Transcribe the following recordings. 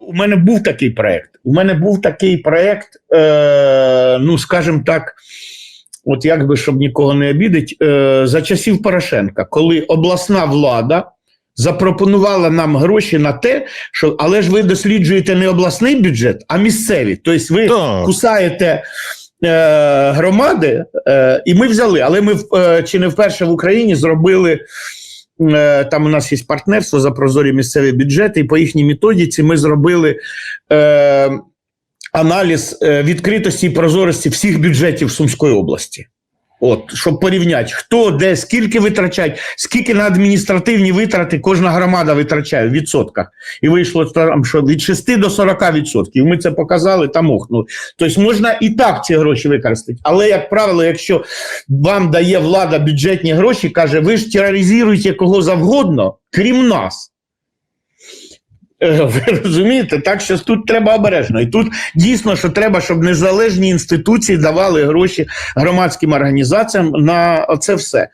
У мене був такий проект. У мене був такий проект, е, ну скажімо так, от як би щоб нікого не обідить, е, за часів Порошенка, коли обласна влада запропонувала нам гроші на те, що але ж ви досліджуєте не обласний бюджет, а місцеві. Тобто ви Так. кусаєте. е, Громади, е, і ми взяли, але ми е, чи не вперше в Україні зробили Там у нас є партнерство за прозорі місцеві бюджети, і по їхній методіці ми зробили е, аналіз е, відкритості і прозорості всіх бюджетів Сумської області. От, щоб порівняти, хто де, скільки витрачають, скільки на адміністративні витрати кожна громада витрачає в відсотках. І вийшло там, що від 6 до 40 відсотків. Ми це показали там охнули. Тобто можна і так ці гроші використати. Але, як правило, якщо вам дає влада бюджетні гроші, каже, ви ж тероризуєте кого завгодно, крім нас. Е, Ви розумієте? Так що тут треба обережно. І тут дійсно, що треба, щоб незалежні інституції давали гроші громадським організаціям на це все.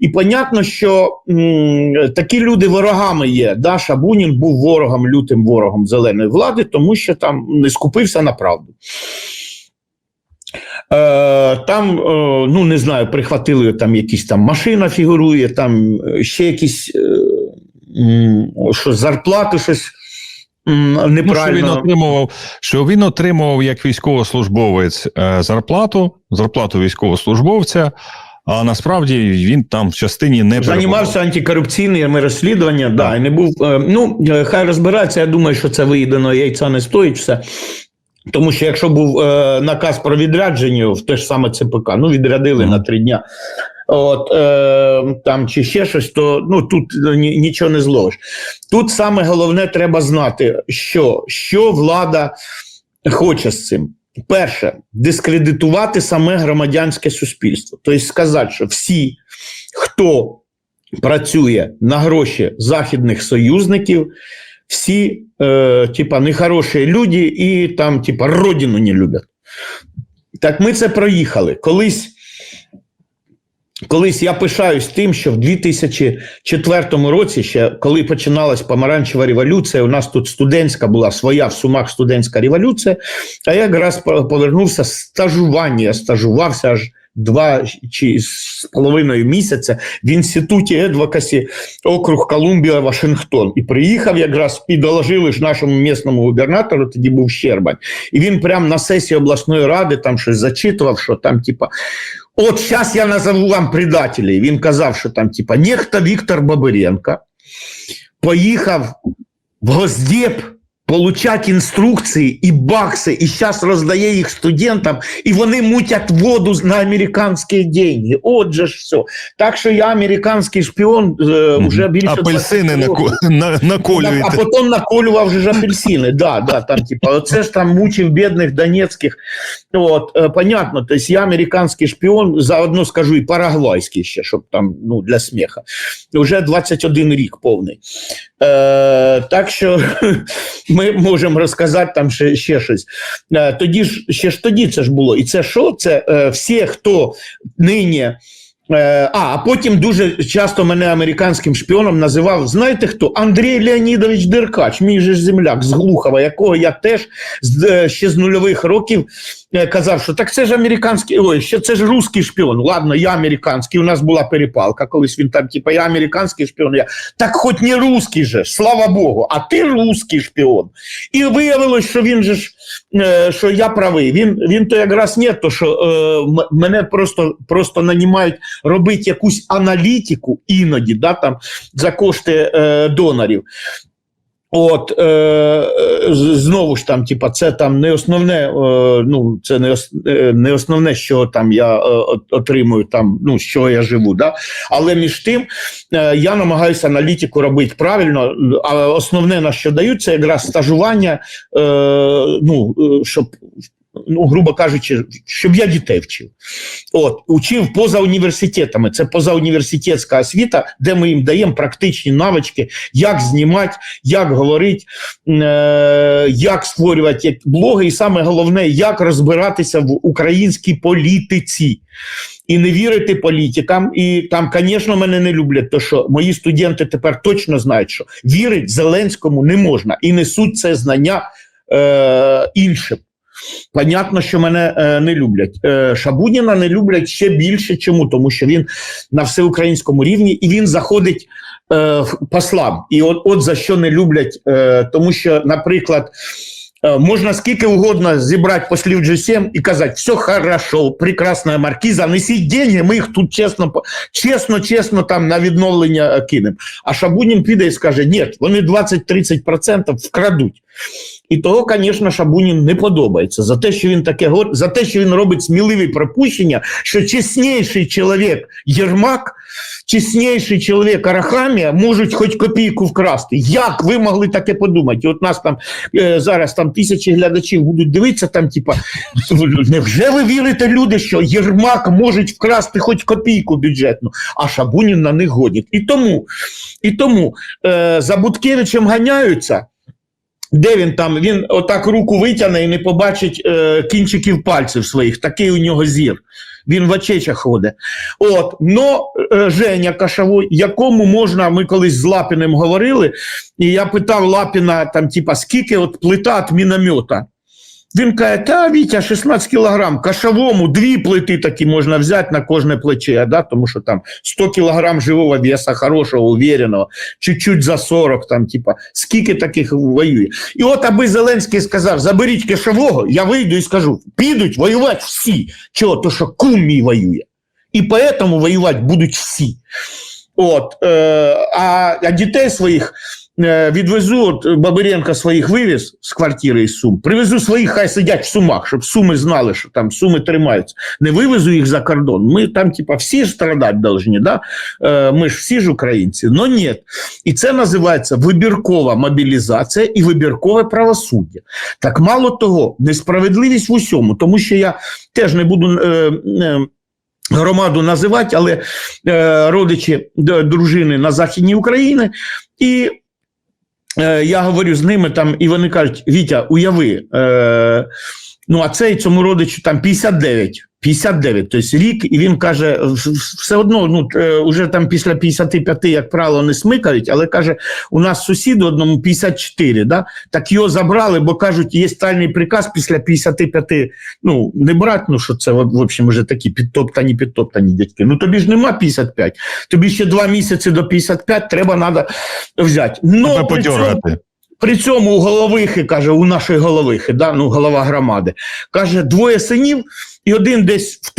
І понятно, що м, такі люди ворогами є. Да? Шабунін був ворогом, лютим ворогом зеленої влади, тому що там не скупився на правду. Е, там, е, ну не знаю, прихватили там якісь там машина фігурує, там ще якісь е, що зарплату щось м, Ну, що він отримував, що він отримував як військовослужбовець е, зарплату, зарплату військовослужбовця, а насправді він там в частині не Займався антикорупційними розслідуваннями, да, і не був. е, Ну, е, хай розбирається. Я думаю, що це виїдено яйця не стоїть все. Тому що якщо був наказ про відрядження в те ж саме ЦПК, ну відрядили Мгм. на три дня. От е, там чи ще щось, то ну тут ні, нічого не зловиш. Тут саме головне треба знати, що, що влада хоче з цим. Перше, дискредитувати саме громадянське суспільство. Тобто сказати, що всі, хто працює на гроші західних союзників, всі, е, типа, нехороші люди і там, типа, родину не люблять. Так ми це проїхали. Колись, колись я пишаюсь тим, що в 2004 році, ще коли починалась помаранчева революція, у нас тут студентська була своя в Сумах студентська революція. А я якраз повернувся з стажування. Я стажувався аж два чи з половиною місяця в інституті адвокасі округ Колумбія, Вашингтон. І приїхав якраз і доложили ж нашому місному губернатору, тоді був Щербань. І він прямо на сесії обласної ради там щось зачитував, що там, типа. От зараз я назову вам предателей. Він казав, що там, типа, нехта Віктор Бабиренко поїхав в Госдеп получати інструкції і бакси, і зараз роздає їх студентам, і вони мутять воду на американські деньги. Отже ж все. Так що я американський шпіон е, вже більше апельсини 20 нако- на, наколюєте. А потім наколював вже ж апельсини. Да, да, там, типа, оце ж там мучив бідних донецьких. От, е, понятно, тобто я американський шпіон, заодно скажу і парагвайський ще, щоб там, ну, для сміха. Вже 21 рік повний. Е, так що ми можемо розказати там ще, ще щось. Е, тоді ж, ще ж тоді це ж було. І це що? Це е, всі, хто нині. Е, А, а потім дуже часто мене американським шпіоном називав, знаєте хто? Андрій Леонідович Деркач, мій же земляк з Глухова, якого я теж з, е, ще з нульових років казав, що так це ж американський, ой, ще це ж русський шпіон. Ладно, я американський, у нас була перепалка, колись він там, типа, я американський шпіон. Я, так хоч не русський же, слава Богу, а ти русський шпіон. І виявилось, що він же ж, е, що я правий. Він, він то якраз не то, що е, мене просто, просто нанімають робити якусь аналітику іноді, да, там, за кошти е, донорів. От е, е, знову ж там, типа, це там не основне, е, ну це не, ос, е, не основне, що там я е, отримую, там, ну з чого я живу. Да? Але між тим е, я намагаюся аналітику робити правильно. А основне на що дають, це якраз стажування, е, ну е, щоб ну, грубо кажучи, щоб я дітей вчив. От, учив поза університетами. Це позауніверситетська освіта, де ми їм даємо практичні навички, як знімати, як говорити, е, як створювати блоги, і саме головне, як розбиратися в українській політиці. І не вірити політикам. І там, звісно, мене не люблять, то що мої студенти тепер точно знають, що вірить Зеленському не можна і несуть це знання е, іншим. Понятно, що мене е, не люблять. Е, Шабуніна не люблять ще більше. Чому? Тому що він на всеукраїнському рівні і він заходить е, послам. І от, от за що не люблять, е, тому що, наприклад. Е, Можна скільки угодно зібрати послів G7 і казати, все хорошо, прекрасна маркіза, несіть деньги, ми їх тут чесно, по- чесно, там на відновлення е, кинемо. А Шабунін піде і скаже, ні, вони 20-30% вкрадуть. І того, звісно, Шабунін не подобається за те, що він таке за те, що він робить сміливі припущення, що чесніший чоловік Єрмак, чесніший чоловік Арахамія можуть хоч копійку вкрасти. Як ви могли таке подумати? От нас там е, зараз там тисячі глядачів будуть дивитися, там, типа, невже ви вірите, люди, що Єрмак можуть вкрасти хоч копійку бюджетну, а Шабунін на них годить. І тому, і тому е, за Буткевичем ганяються. Де він там? Він отак руку витягне і не побачить е, кінчиків пальців своїх. Такий у нього зір. Він в очечах ходить. От, но е, Женя Кашавой, якому можна, ми колись з Лапіним говорили, і я питав Лапіна, там, типа, скільки от плита від міномета. Він каже, та Вітя, 16 кілограм, кашовому дві плити такі можна взяти на кожне плече, да? тому що там 100 кілограм живого веса, хорошого, увереного, чуть-чуть за 40, там, типа, скільки таких воює. І от аби Зеленський сказав, заберіть кишового, я вийду і скажу, підуть воювати всі. Чого? То що кум мій воює. І поэтому воювати будуть всі. От, е, а, а дітей своїх відвезу, от Бабиренко своїх вивіз з квартири із Сум, привезу своїх, хай сидять в Сумах, щоб Суми знали, що там Суми тримаються. Не вивезу їх за кордон. Ми там, типа, всі ж страдати повинні, да? е, ми ж всі ж українці. Но ні. І це називається вибіркова мобілізація і вибіркове правосуддя. Так мало того, несправедливість в усьому, тому що я теж не буду. Е, е, Громаду називати, але е, родичі дружини на Західній Україні, і е, я говорю з ними там, і вони кажуть: Вітя, уяви, е, ну а цей цьому родичу там 59. 59, тобто рік, і він каже, все одно, ну е, уже там після 55, як правило, не смикають, але каже, у нас сусід одному 54, да? так його забрали, бо кажуть, є тайний приказ після 55, ну не брати, ну що це в общем вже такі підтоптані, підтоптані дядьки. Ну тобі ж нема 55, тобі ще два місяці до 55 треба треба взяти. Ну, при цьому-. При цьому у головихи, каже, у нашої головихи, да, ну, голова громади, каже, двоє синів, і один десь в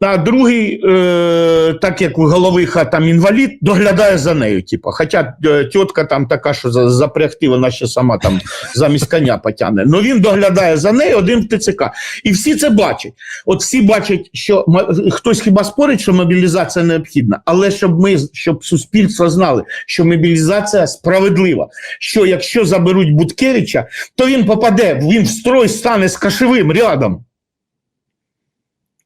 а другий, е, так як у головиха там інвалід, доглядає за нею. Типу. Хоча е, тітка там така, що запрягти, вона ще сама там замість коня потягне. Ну він доглядає за нею, один в ТЦК. І всі це бачать. От всі бачать, що хтось хіба спорить, що мобілізація необхідна, але щоб ми, щоб суспільство знали, що мобілізація справедлива. Що якщо заберуть Буткевича, то він попаде, він в строй стане з кашевим рядом.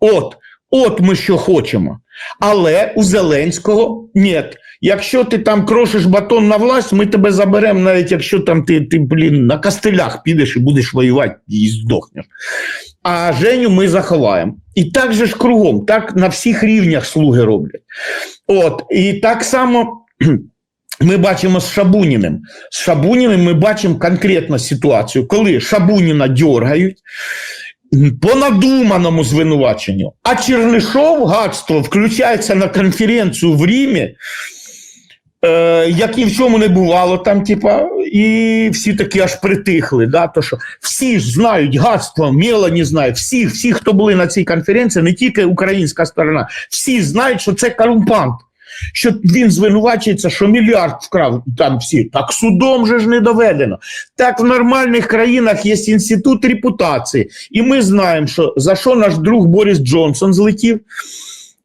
От, от ми що хочемо. Але у Зеленського ні. Якщо ти там крошиш батон на власть, ми тебе заберемо, навіть якщо там ти, ти блін, на костелях підеш і будеш воювати і здохнеш. А Женю ми заховаємо. І так же ж кругом, так на всіх рівнях слуги роблять. От, і так само. Ми бачимо з Шабуніним. З Шабуніним ми бачимо конкретну ситуацію, коли Шабуніна дьоргають по надуманому звинуваченню, а Чернишов гадство включається на конференцію в Римі, е, як ні в чому не бувало там, типа, і всі такі аж притихли. Да? То, що всі ж знають гадство, Мелані знає, всі, всі, хто були на цій конференції, не тільки українська сторона, всі знають, що це корумпант. Що він звинувачується, що мільярд вкрав там всі. Так судом же ж не доведено. Так в нормальних країнах є інститут репутації. І ми знаємо, що за що наш друг Борис Джонсон злетів.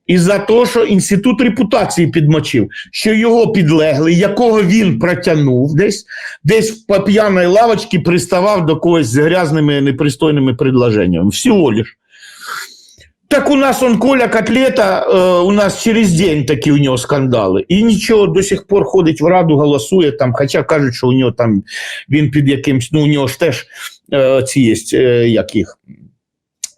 І за те, що інститут репутації підмочив, що його підлеглий, якого він протягнув десь, десь по п'яної лавочці приставав до когось з грязними непристойними предложеннями. Всього лиш. Так у нас он Коля Котлета, э, у нас через день такі у нього скандали. І нічого, до сих пор ходить в раду, голосує там, хоча кажуть, що у нього там він під якимсь, ну у нього ж теж е, ці є, е, як їх.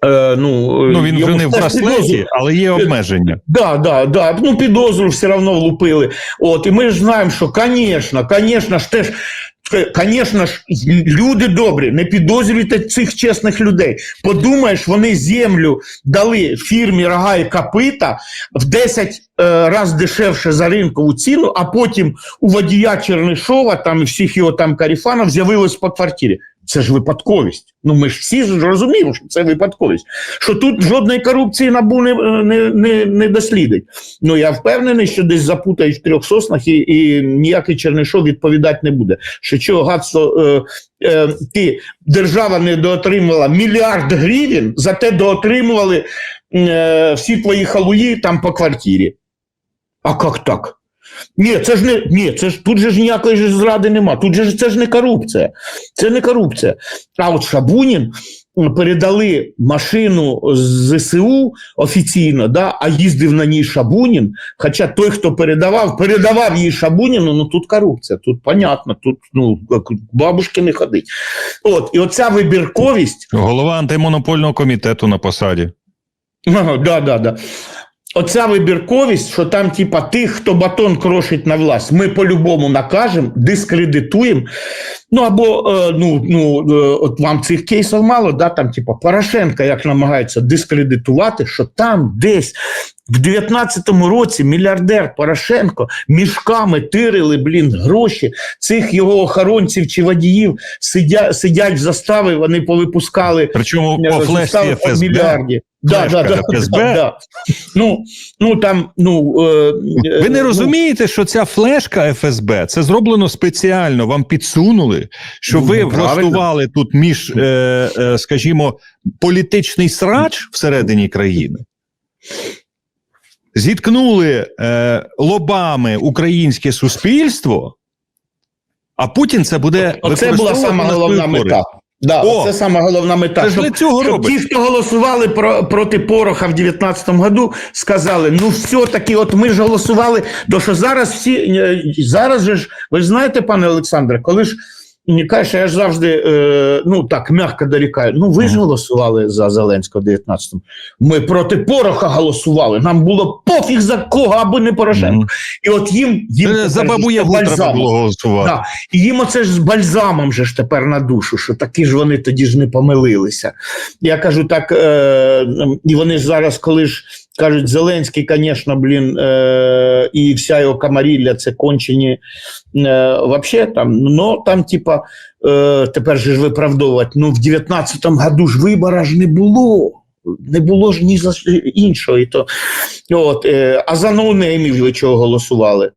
Е, ну, Ну він вже не в браслеті, але є обмеження. Да, да, да. Ну, підозру все одно влупили. От, і ми ж знаємо, що, звісно, звісно ж теж. Звісно ж, люди добрі, не підозрюйте цих чесних людей. Подумаєш, вони землю дали фірмі рога і капита в 10 е, разів дешевше за ринкову ціну, а потім у водія Чернишова там і всіх його там каріфанів з'явилось по квартирі. Це ж випадковість. Ну ми ж всі розуміємо, що це випадковість. Що тут жодної корупції набу не, не, не, не дослідить. Ну я впевнений, що десь запутають в трьох соснах і, і ніякий Чернишов відповідати не буде. Що чого гадство е, е, ти держава не доотримувала мільярд гривень, зате доотримували е, всі твої халуї там по квартирі. А як так? Ні, це ж не ні, це ж тут же ж ніякої ж зради нема. Тут же ж це ж не корупція. Це не корупція. А от Шабунін передали машину з ЗСУ офіційно, да, а їздив на ній Шабунін. Хоча той, хто передавав, передавав їй Шабуніну, ну тут корупція, тут понятно, тут ну бабушки не ходить. От, і оця вибірковість. Голова антимонопольного комітету на посаді. Ага, да, да, да. Оця вибірковість, що там, типа, тих, хто батон крошить на власть, ми по-любому накажемо, дискредитуємо. Ну або е, ну, ну, е, от вам цих кейсів мало, да, там, типа, Порошенка як намагається дискредитувати, що там десь в 19-му році мільярдер Порошенко мішками тирили, блін, гроші цих його охоронців чи водіїв сидя, сидять в застави, вони повипускали Причому по флешці ФСБ. мільярді. Да, да, да, ФСБ. да, да. Ну, ну там, ну, е, Ви не е, розумієте, що ця флешка ФСБ це зроблено спеціально. Вам підсунули, що Ну, ви правильно. влаштували тут між, е, е, скажімо, політичний срач всередині країни. Зіткнули е, лобами українське суспільство, а Путін це буде Ну, Оце була сама головна мета. Да, О! це сама головна мета. Це ж щоб- цього щоб ті, хто голосували про, проти Пороха в 19-му году, сказали: ну все-таки, от ми ж голосували, то що зараз всі е, зараз же ж, ви ж знаєте, пане Олександре, коли ж. Мені каже, я ж завжди, е, ну так, м'яко дорікаю. Ну, ви ж голосували за Зеленського в 19-му. Ми проти Пороха голосували. Нам було пофіг за кого, аби не Порошенко. І от їм, їм Е, За бабуєву треба було голосувати. Да. І їм оце ж з бальзамом же ж тепер на душу, що такі ж вони тоді ж не помилилися. Я кажу так, е, і вони ж зараз, коли ж кажуть, Зеленський, звісно, блін, е, і вся його камарілля це кончені е, вообще там, ну там, типа, е, тепер же ж виправдовувати, ну в 19-му году ж вибора ж не було. Не було ж ні за іншого. І то, от, е, а за ноунеймів ви чого голосували?